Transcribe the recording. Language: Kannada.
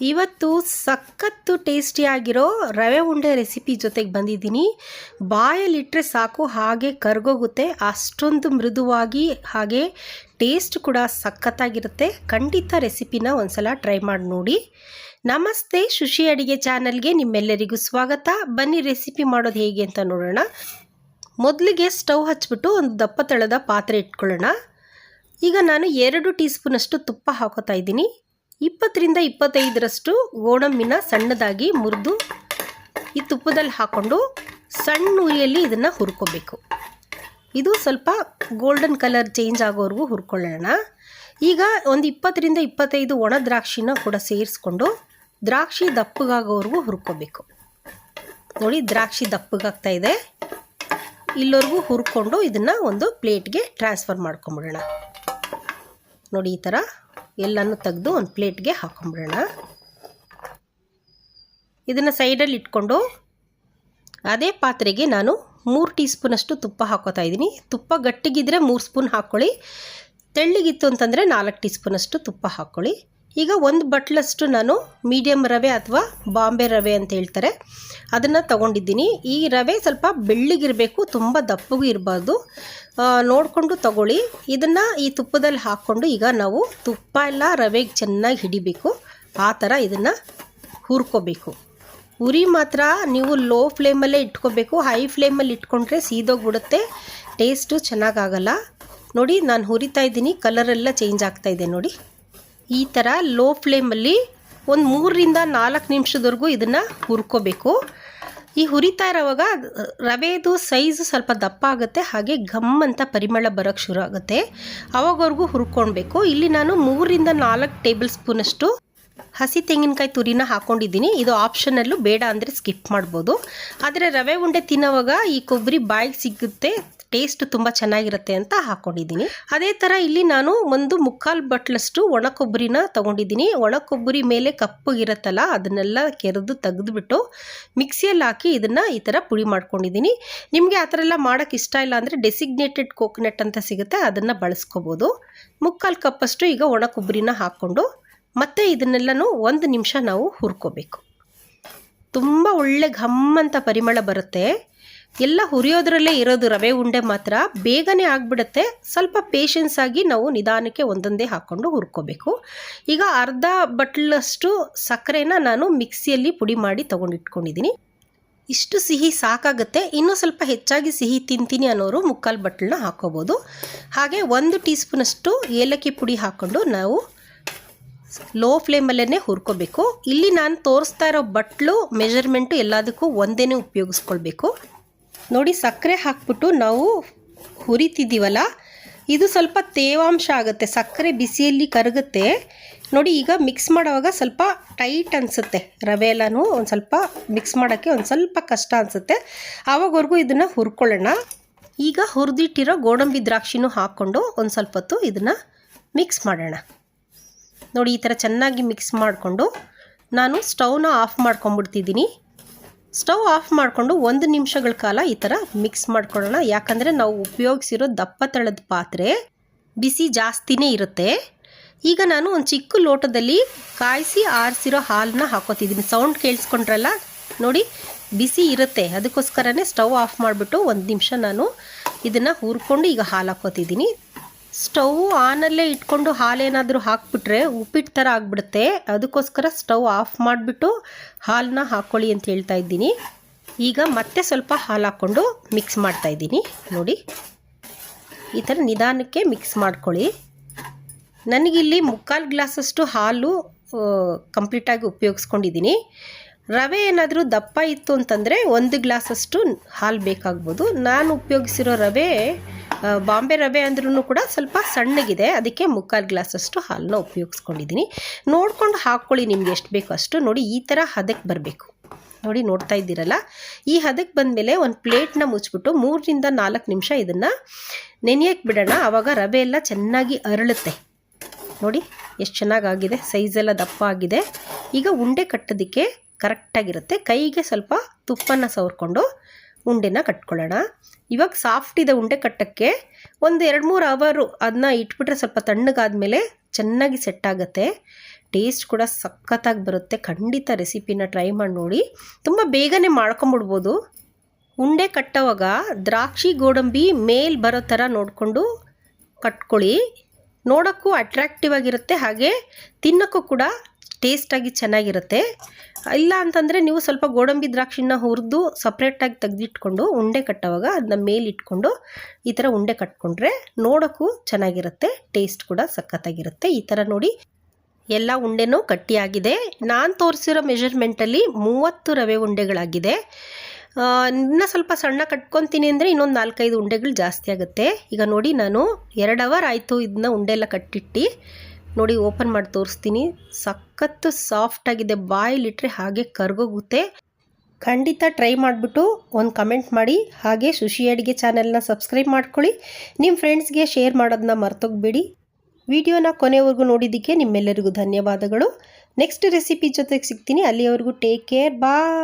ಇವತ್ತು ಸಖತ್ತು ಟೇಸ್ಟಿಯಾಗಿರೋ ರವೆ ಉಂಡೆ ರೆಸಿಪಿ ಜೊತೆಗೆ ಬಂದಿದ್ದೀನಿ. ಬಾಯಲ್ಲಿಟ್ಟರೆ ಸಾಕು, ಹಾಗೆ ಕರ್ಗೋಗುತ್ತೆ. ಅಷ್ಟೊಂದು ಮೃದುವಾಗಿ, ಹಾಗೆ ಟೇಸ್ಟ್ ಕೂಡ ಸಖತ್ತಾಗಿರುತ್ತೆ. ಖಂಡಿತ ರೆಸಿಪಿನ ಒಂದ್ಸಲ ಟ್ರೈ ಮಾಡಿ ನೋಡಿ. ನಮಸ್ತೆ, ಶುಶಿ ಅಡಿಗೆ ಚಾನಲ್ಗೆ ನಿಮ್ಮೆಲ್ಲರಿಗೂ ಸ್ವಾಗತ. ಬನ್ನಿ ರೆಸಿಪಿ ಮಾಡೋದು ಹೇಗೆ ಅಂತ ನೋಡೋಣ. ಮೊದಲಿಗೆ ಸ್ಟವ್ ಹಚ್ಚಿಬಿಟ್ಟು ಒಂದು ದಪ್ಪ ತಳದ ಪಾತ್ರೆ ಇಟ್ಕೊಳ್ಳೋಣ. ಈಗ ನಾನು ಎರಡು ಟೀ ಸ್ಪೂನಷ್ಟು ತುಪ್ಪ ಹಾಕೋತಾ ಇದ್ದೀನಿ. ಇಪ್ಪತ್ತರಿಂದ ಇಪ್ಪತ್ತೈದರಷ್ಟು ಗೋಡಂಬಿನ ಸಣ್ಣದಾಗಿ ಮುರಿದು ಈ ತುಪ್ಪದಲ್ಲಿ ಹಾಕ್ಕೊಂಡು ಸಣ್ಣ ಉರಿಯಲ್ಲಿ ಇದನ್ನು ಹುರ್ಕೋಬೇಕು. ಇದು ಸ್ವಲ್ಪ ಗೋಲ್ಡನ್ ಕಲರ್ ಚೇಂಜ್ ಆಗೋವರೆಗೂ ಹುರ್ಕೊಳ್ಳೋಣ. ಈಗ ಒಂದು ಇಪ್ಪತ್ತರಿಂದ ಇಪ್ಪತ್ತೈದು ಒಣ ದ್ರಾಕ್ಷಿನ ಕೂಡ ಸೇರಿಸ್ಕೊಂಡು ದ್ರಾಕ್ಷಿ ದಪ್ಪಗಾಗೋವರೆಗೂ ಹುರ್ಕೋಬೇಕು. ನೋಡಿ, ದ್ರಾಕ್ಷಿ ದಪ್ಪಗಾಗ್ತಾ ಇದೆ. ಇಲ್ಲವರೆಗೂ ಹುರ್ಕೊಂಡು ಇದನ್ನು ಒಂದು ಪ್ಲೇಟ್ಗೆ ಟ್ರಾನ್ಸ್ಫರ್ ಮಾಡ್ಕೊಂಬಿಡೋಣ. ನೋಡಿ, ಈ ಥರ ಎಲ್ಲನೂ ತೆಗೆದು ಒಂದು ಪ್ಲೇಟ್ಗೆ ಹಾಕೊಂಬಿಡೋಣ. ಇದನ್ನು ಸೈಡಲ್ಲಿ ಇಟ್ಕೊಂಡು ಅದೇ ಪಾತ್ರೆಗೆ ನಾನು ಮೂರು ಟೀ ಸ್ಪೂನಷ್ಟು ತುಪ್ಪ ಹಾಕೋತಾ ಇದ್ದೀನಿ. ತುಪ್ಪ ಗಟ್ಟಿಗಿದ್ರೆ ಮೂರು ಸ್ಪೂನ್ ಹಾಕ್ಕೊಳ್ಳಿ ತೆಳ್ಳಗಿತ್ತು ಅಂತಂದರೆ ನಾಲ್ಕು ಟೀ ಸ್ಪೂನಷ್ಟು ತುಪ್ಪ ಹಾಕ್ಕೊಳ್ಳಿ ಈಗ ಒಂದು ಬಟ್ಲಷ್ಟು ನಾನು ಮೀಡಿಯಮ್ ರವೆ ಅಥವಾ ಬಾಂಬೆ ರವೆ ಅಂತ ಹೇಳ್ತಾರೆ. ಅದನ್ನು ತಗೊಂಡಿದ್ದೀನಿ. ಈ ರವೆ ಸ್ವಲ್ಪ ಬೆಳ್ಳಿಗಿರಬೇಕು, ತುಂಬ ದಪ್ಪಗೂ ಇರಬಾರ್ದು. ನೋಡಿಕೊಂಡು ತಗೊಳ್ಳಿ. ಇದನ್ನು ಈ ತುಪ್ಪದಲ್ಲಿ ಹಾಕ್ಕೊಂಡು ಈಗ ನಾವು ತುಪ್ಪ ಎಲ್ಲ ರವೆಗೆ ಚೆನ್ನಾಗಿ ಹಿಡಿಬೇಕು. ಆ ಥರ ಇದನ್ನು ಹುರ್ಕೋಬೇಕು. ಉರಿ ಮಾತ್ರ ನೀವು ಲೋ ಫ್ಲೇಮಲ್ಲೇ ಇಟ್ಕೋಬೇಕು. ಹೈ ಫ್ಲೇಮಲ್ಲಿ ಇಟ್ಕೊಂಡ್ರೆ ಸೀದೋಗ್ಬಿಡುತ್ತೆ. ಟೇಸ್ಟು ಚೆನ್ನಾಗಾಗಲ್ಲ. ನೋಡಿ, ನಾನು ಹುರಿತಾ ಇದ್ದೀನಿ. ಕಲರೆಲ್ಲ ಚೇಂಜ್ ಆಗ್ತಾ ಇದೆ ನೋಡಿ. ಈ ಥರ ಲೋ ಫ್ಲೇಮಲ್ಲಿ ಒಂದು ಮೂರರಿಂದ ನಾಲ್ಕು ನಿಮಿಷದವರೆಗೂ ಇದನ್ನು ಹುರ್ಕೋಬೇಕು. ಈ ಹುರಿತಾ ಇರೋವಾಗ ರವೆದು ಸೈಜು ಸ್ವಲ್ಪ ದಪ್ಪ ಆಗುತ್ತೆ, ಹಾಗೆ ಘಮ್ ಅಂತ ಪರಿಮಳ ಬರೋಕ್ಕೆ ಶುರು ಆಗುತ್ತೆ. ಅವಾಗವರೆಗೂ ಹುರ್ಕೊಳ್ಬೇಕು ಇಲ್ಲಿ ನಾನು ಮೂರರಿಂದ ನಾಲ್ಕು ಟೇಬಲ್ ಸ್ಪೂನಷ್ಟು ಹಸಿ ತೆಂಗಿನಕಾಯಿ ತುರಿನ ಹಾಕೊಂಡಿದ್ದೀನಿ. ಇದು ಆಪ್ಷನಲ್ಲೂ ಬೇಡ ಅಂದರೆ ಸ್ಕಿಪ್ ಮಾಡ್ಬೋದು. ಆದರೆ ರವೆ ಉಂಡೆ ತಿನ್ನೋವಾಗ ಈ ಕೊಬ್ಬರಿ ಬಾಯಿಗೆ ಸಿಗುತ್ತೆ ಟೇಸ್ಟ್ ತುಂಬ ಚೆನ್ನಾಗಿರುತ್ತೆ ಅಂತ ಹಾಕೊಂಡಿದ್ದೀನಿ. ಅದೇ ಥರ ಇಲ್ಲಿ ನಾನು ಒಂದು ಮುಕ್ಕಾಲು ಬಟ್ಲಷ್ಟು ಒಣ ಕೊಬ್ಬರಿನ ತೊಗೊಂಡಿದ್ದೀನಿ. ಒಣ ಕೊಬ್ಬರಿ ಮೇಲೆ ಕಪ್ಪಗಿರುತ್ತಲ್ಲ ಅದನ್ನೆಲ್ಲ ಕೆರೆದು ತೆಗೆದುಬಿಟ್ಟು ಮಿಕ್ಸಿಯಲ್ಲಿ ಹಾಕಿ ಇದನ್ನು ಈ ಥರ ಪುಡಿ ಮಾಡ್ಕೊಂಡಿದ್ದೀನಿ. ನಿಮಗೆ ಆ ಥರ ಎಲ್ಲ ಮಾಡೋಕ್ಕೆ ಇಷ್ಟ ಇಲ್ಲ ಅಂದರೆ ಡೆಸಿಗ್ನೇಟೆಡ್ ಕೋಕೋನಟ್ ಅಂತ ಸಿಗುತ್ತೆ, ಅದನ್ನು ಬಳಸ್ಕೋಬೋದು. ಮುಕ್ಕಾಲು ಕಪ್ಪಷ್ಟು ಈಗ ಒಣ ಕೊಬ್ಬರಿನ ಹಾಕ್ಕೊಂಡು ಮತ್ತು ಇದನ್ನೆಲ್ಲನೂ ಒಂದು ನಿಮಿಷ ನಾವು ಹುರ್ಕೋಬೇಕು. ತುಂಬ ಒಳ್ಳೆ ಘಮ್ ಅಂತ ಪರಿಮಳ ಬರುತ್ತೆ. ಎಲ್ಲ ಹುರಿಯೋದ್ರಲ್ಲೇ ಇರೋದು ರವೆ ಉಂಡೆ ಮಾತ್ರ. ಬೇಗನೆ ಆಗಿಬಿಡುತ್ತೆ. ಸ್ವಲ್ಪ ಪೇಷನ್ಸ್ ಆಗಿ ನಾವು ನಿಧಾನಕ್ಕೆ ಒಂದೊಂದೇ ಹಾಕ್ಕೊಂಡು ಹುರ್ಕೋಬೇಕು. ಈಗ ಅರ್ಧ ಬಟ್ಲಷ್ಟು ಸಕ್ಕರೆನ ನಾನು ಮಿಕ್ಸಿಯಲ್ಲಿ ಪುಡಿ ಮಾಡಿ ತೊಗೊಂಡಿಟ್ಕೊಂಡಿದ್ದೀನಿ. ಇಷ್ಟು ಸಿಹಿ ಸಾಕಾಗುತ್ತೆ. ಇನ್ನೂ ಸ್ವಲ್ಪ ಹೆಚ್ಚಾಗಿ ಸಿಹಿ ತಿಂತೀನಿ ಅನ್ನೋರು ಮುಕ್ಕಾಲು ಬಟ್ಲನ್ನ ಹಾಕ್ಕೋಬೋದು ಹಾಗೆ ಒಂದು ಟೀ ಸ್ಪೂನಷ್ಟು ಏಲಕ್ಕಿ ಪುಡಿ ಹಾಕ್ಕೊಂಡು ನಾವು ಲೋ ಫ್ಲೇಮಲ್ಲೇ ಹುರ್ಕೋಬೇಕು. ಇಲ್ಲಿ ನಾನು ತೋರಿಸ್ತಾ ಇರೋ ಬಟ್ಲು ಮೆಜರ್ಮೆಂಟು ಎಲ್ಲದಕ್ಕೂ ಒಂದೇ ಉಪಯೋಗಿಸ್ಕೊಳ್ಬೇಕು. ನೋಡಿ ಸಕ್ಕರೆ ಹಾಕ್ಬಿಟ್ಟು ನಾವು ಹುರಿತಿದ್ದೀವಲ್ಲ? ಇದು ಸ್ವಲ್ಪ ತೇವಾಂಶ ಆಗುತ್ತೆ, ಸಕ್ಕರೆ ಬಿಸಿಯಲ್ಲಿ ಕರಗುತ್ತೆ. ನೋಡಿ ಈಗ ಮಿಕ್ಸ್ ಮಾಡೋವಾಗ ಸ್ವಲ್ಪ ಟೈಟ್ ಅನಿಸುತ್ತೆ, ರವೆ ಎಲ್ಲನೂ ಒಂದು ಸ್ವಲ್ಪ ಮಿಕ್ಸ್ ಮಾಡೋಕ್ಕೆ ಒಂದು ಸ್ವಲ್ಪ ಕಷ್ಟ ಅನಿಸುತ್ತೆ. ಆವಾಗವರೆಗೂ ಇದನ್ನು ಹುರ್ಕೊಳ್ಳೋಣ. ಈಗ ಹುರಿದಿಟ್ಟಿರೋ ಗೋಡಂಬಿ ದ್ರಾಕ್ಷಿನೂ ಹಾಕ್ಕೊಂಡು ಒಂದು ಸ್ವಲ್ಪ ಹೊತ್ತು ಇದನ್ನು ಮಿಕ್ಸ್ ಮಾಡೋಣ. ನೋಡಿ ಈ ಥರ ಚೆನ್ನಾಗಿ ಮಿಕ್ಸ್ ಮಾಡಿಕೊಂಡು ನಾನು ಸ್ಟವ್ನ ಆಫ್ ಮಾಡ್ಕೊಂಬಿಡ್ತಿದ್ದೀನಿ ಸ್ಟವ್ ಆಫ್ ಮಾಡಿಕೊಂಡು ಒಂದು ನಿಮಿಷಗಳ ಕಾಲ ಈ ಥರ ಮಿಕ್ಸ್ ಮಾಡ್ಕೊಳ್ಳೋಣ. ಯಾಕಂದರೆ ನಾವು ಉಪಯೋಗಿಸಿರೋ ದಪ್ಪ ತಳದ ಪಾತ್ರೆ ಬಿಸಿ ಜಾಸ್ತಿನೇ ಇರುತ್ತೆ. ಈಗ ನಾನು ಒಂದು ಚಿಕ್ಕ ಲೋಟದಲ್ಲಿ ಕಾಯಿಸಿ ಆರಿಸಿರೋ ಹಾಲನ್ನ ಹಾಕೋತಿದ್ದೀನಿ. ಸೌಂಡ್ ಕೇಳಿಸ್ಕೊಂಡ್ರಲ್ಲ? ನೋಡಿ, ಬಿಸಿ ಇರುತ್ತೆ. ಅದಕ್ಕೋಸ್ಕರನೇ ಸ್ಟವ್ ಆಫ್ ಮಾಡಿಬಿಟ್ಟು ಒಂದು ನಿಮಿಷ ನಾನು ಇದನ್ನು ಹುರ್ಕೊಂಡು ಈಗ ಹಾಲು ಹಾಕೋತಿದ್ದೀನಿ. ಸ್ಟವ್ ಆನಲ್ಲೇ ಇಟ್ಕೊಂಡು ಹಾಲೇನಾದರೂ ಹಾಕ್ಬಿಟ್ರೆ ಉಪ್ಪಿಟ್ಟು ಥರ ಆಗಿಬಿಡುತ್ತೆ. ಅದಕ್ಕೋಸ್ಕರ ಸ್ಟವ್ ಆಫ್ ಮಾಡಿಬಿಟ್ಟು ಹಾಲನ್ನ ಹಾಕ್ಕೊಳ್ಳಿ ಅಂತ ಹೇಳ್ತಾ ಇದ್ದೀನಿ. ಈಗ ಮತ್ತೆ ಸ್ವಲ್ಪ ಹಾಲು ಹಾಕ್ಕೊಂಡು ಮಿಕ್ಸ್ ಮಾಡ್ತಾ ಇದ್ದೀನಿ. ನೋಡಿ, ಈ ಥರ ನಿಧಾನಕ್ಕೆ ಮಿಕ್ಸ್ ಮಾಡ್ಕೊಳ್ಳಿ. ನನಗಿಲ್ಲಿ ಮುಕ್ಕಾಲು ಗ್ಲಾಸಷ್ಟು ಹಾಲು ಕಂಪ್ಲೀಟಾಗಿ ಉಪಯೋಗಿಸ್ಕೊಂಡಿದ್ದೀನಿ. ರವೆ ಏನಾದರೂ ದಪ್ಪ ಇತ್ತು ಅಂತಂದರೆ ಒಂದು ಗ್ಲಾಸಷ್ಟು ಹಾಲು ಬೇಕಾಗ್ಬೋದು. ನಾನು ಉಪಯೋಗಿಸಿರೋ ರವೆ ಬಾಂಬೆ ರವೆ ಅಂದ್ರೂ ಕೂಡ ಸ್ವಲ್ಪ ಸಣ್ಣಗಿದೆ. ಅದಕ್ಕೆ ಮುಕ್ಕಾಲು ಗ್ಲಾಸಷ್ಟು ಹಾಲನ್ನ ಉಪಯೋಗಿಸ್ಕೊಂಡಿದ್ದೀನಿ. ನೋಡ್ಕೊಂಡು ಹಾಕ್ಕೊಳ್ಳಿ ನಿಮ್ಗೆ ಎಷ್ಟು ಬೇಕು ಅಷ್ಟು. ನೋಡಿ, ಈ ಥರ ಹದಕ್ಕೆ ಬರಬೇಕು. ನೋಡಿ, ನೋಡ್ತಾ ಇದ್ದೀರಲ್ಲ? ಈ ಹದಕ್ಕೆ ಬಂದಮೇಲೆ ಒಂದು ಪ್ಲೇಟ್ನ ಮುಚ್ಚಿಬಿಟ್ಟು ಮೂರರಿಂದ ನಾಲ್ಕು ನಿಮಿಷ ಇದನ್ನು ನೆನೆಯಕ್ಕೆ ಬಿಡೋಣ. ಆವಾಗ ರವೆ ಎಲ್ಲ ಚೆನ್ನಾಗಿ ಅರಳುತ್ತೆ. ನೋಡಿ, ಎಷ್ಟು ಚೆನ್ನಾಗಾಗಿದೆ. ಸೈಜೆಲ್ಲ ದಪ್ಪ ಆಗಿದೆ. ಈಗ ಉಂಡೆ ಕಟ್ಟೋದಕ್ಕೆ ಕರೆಕ್ಟಾಗಿರುತ್ತೆ. ಕೈಗೆ ಸ್ವಲ್ಪ ತುಪ್ಪನ ಸವರ್ಕೊಂಡು ಉಂಡೆನ ಕಟ್ಕೊಳ್ಳೋಣ. ಇವಾಗ ಸಾಫ್ಟ್ ಇದೆ ಉಂಡೆ ಕಟ್ಟೋಕ್ಕೆ ಒಂದು ಎರಡು ಮೂರು ಅವರು ಅದನ್ನ ಇಟ್ಬಿಟ್ರೆ ಸ್ವಲ್ಪ ತಣ್ಣಗಾದ್ಮೇಲೆ ಚೆನ್ನಾಗಿ ಸೆಟ್ ಆಗುತ್ತೆ. ಟೇಸ್ಟ್ ಕೂಡ ಸಖತ್ತಾಗಿ ಬರುತ್ತೆ. ಖಂಡಿತ ರೆಸಿಪಿನ ಟ್ರೈ ಮಾಡಿ ನೋಡಿ. ತುಂಬ ಬೇಗನೆ ಮಾಡ್ಕೊಂಬಿಡ್ಬೋದು. ಉಂಡೆ ಕಟ್ಟೋವಾಗ ದ್ರಾಕ್ಷಿ, ಗೋಡಂಬಿ ಮೇಲ್ ಬರೋ ಥರ ನೋಡಿಕೊಂಡು ಕಟ್ಕೊಳ್ಳಿ. ನೋಡೋಕ್ಕೂ ಅಟ್ರಾಕ್ಟಿವ್ ಆಗಿರುತ್ತೆ. ಹಾಗೆ ತಿನ್ನೋಕ್ಕೂ ಕೂಡ ಟೇಸ್ಟಾಗಿ ಚೆನ್ನಾಗಿರುತ್ತೆ. ಇಲ್ಲ ಅಂತಂದರೆ ನೀವು ಸ್ವಲ್ಪ ಗೋಡಂಬಿ ದ್ರಾಕ್ಷಿನ ಹುರಿದು ಸಪ್ರೇಟಾಗಿ ತೆಗೆದಿಟ್ಕೊಂಡು ಉಂಡೆ ಕಟ್ಟೋವಾಗ ಅದನ್ನ ಮೇಲಿಟ್ಕೊಂಡು ಈ ಥರ ಉಂಡೆ ಕಟ್ಕೊಂಡ್ರೆ ನೋಡೋಕ್ಕೂ ಚೆನ್ನಾಗಿರುತ್ತೆ, ಟೇಸ್ಟ್ ಕೂಡ ಸಖತ್ತಾಗಿರುತ್ತೆ. ಈ ಥರ ನೋಡಿ ಎಲ್ಲ ಉಂಡೆನೂ ಕಟ್ಟಿಯಾಗಿದೆ ನಾನು ತೋರಿಸಿರೋ ಮೆಷರ್ಮೆಂಟಲ್ಲಿ ಮೂವತ್ತು ರವೆ ಉಂಡೆಗಳಾಗಿದೆ. ಇನ್ನು ಸ್ವಲ್ಪ ಸಣ್ಣ ಕಟ್ಕೊತೀನಿ ಅಂದರೆ ಇನ್ನೊಂದು ನಾಲ್ಕೈದು ಉಂಡೆಗಳು ಜಾಸ್ತಿ ಆಗುತ್ತೆ. ಈಗ ನೋಡಿ ನಾನು ಎರಡು ಅವರ್ ಆಯಿತು ಇದನ್ನ ಉಂಡೆ ಎಲ್ಲ ಕಟ್ಟಿಟ್ಟು. ನೋಡಿ ಓಪನ್ ಮಾಡಿ ತೋರಿಸ್ತೀನಿ. ಸಖತ್ತು ಸಾಫ್ಟಾಗಿದೆ ಬಾಯಲ್ಲಿಟ್ಟರೆ ಹಾಗೆ ಕರ್ಗೋಗುತ್ತೆ. ಖಂಡಿತ ಟ್ರೈ ಮಾಡಿಬಿಟ್ಟು ಒಂದು ಕಮೆಂಟ್ ಮಾಡಿ. ಹಾಗೆ ಸುಶಿ ಅಡುಗೆ ಚಾನೆಲ್ನ ಸಬ್ಸ್ಕ್ರೈಬ್ ಮಾಡ್ಕೊಳ್ಳಿ. ನಿಮ್ಮ ಫ್ರೆಂಡ್ಸ್ಗೆ ಶೇರ್ ಮಾಡೋದನ್ನ ಮರ್ತೋಗ್ಬೇಡಿ. ವಿಡಿಯೋನ ಕೊನೆವರೆಗೂ ನೋಡಿದ್ದಕ್ಕೆ ನಿಮ್ಮೆಲ್ಲರಿಗೂ ಧನ್ಯವಾದಗಳು. ನೆಕ್ಸ್ಟ್ ರೆಸಿಪಿ ಜೊತೆಗೆ ಸಿಗ್ತೀನಿ. ಅಲ್ಲಿಯವರೆಗೂ ಟೇಕ್ ಕೇರ್ ಬಾಯ್